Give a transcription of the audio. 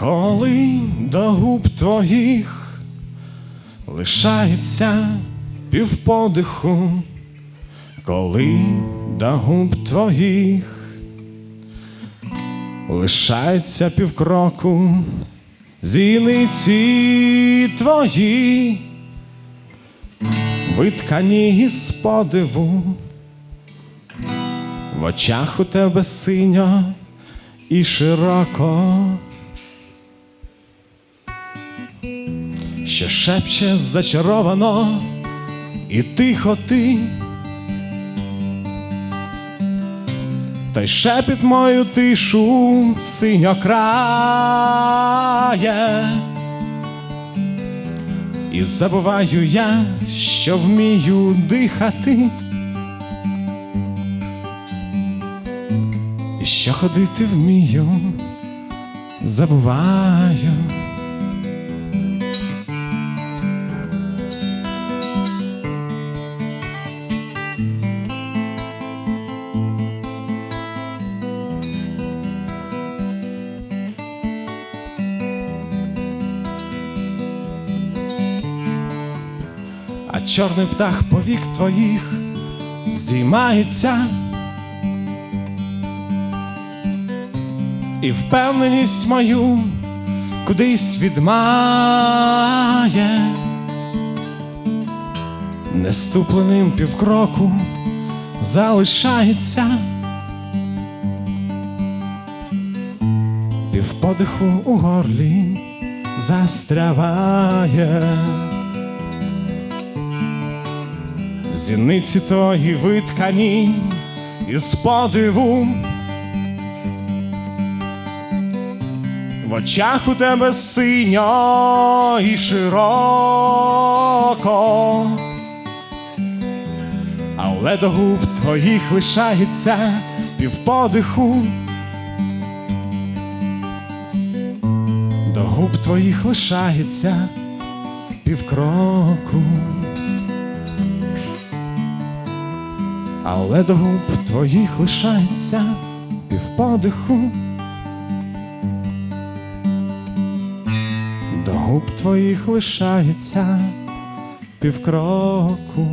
Коли до губ твоїх лишається півподиху, коли до губ твоїх лишається півкроку, зіниці твої, виткані із подиву, в очах у тебе синьо і широко. Що шепче зачаровано і тихо ти. Та й шепіт мою тишу синьо крає. І забуваю я, що вмію дихати. І що ходити вмію, забуваю. Чорний птах повік твоїх здіймається, і впевненість мою кудись відмає, неступленим півкроку залишається. Півподиху у горлі застряває. Зіниці тої виткані із подиву. В очах у тебе синьо і широко, але до губ твоїх лишається півподиху. До губ твоїх лишається півкроку. Але до губ твоїх лишається півподиху. До губ твоїх лишається півкроку.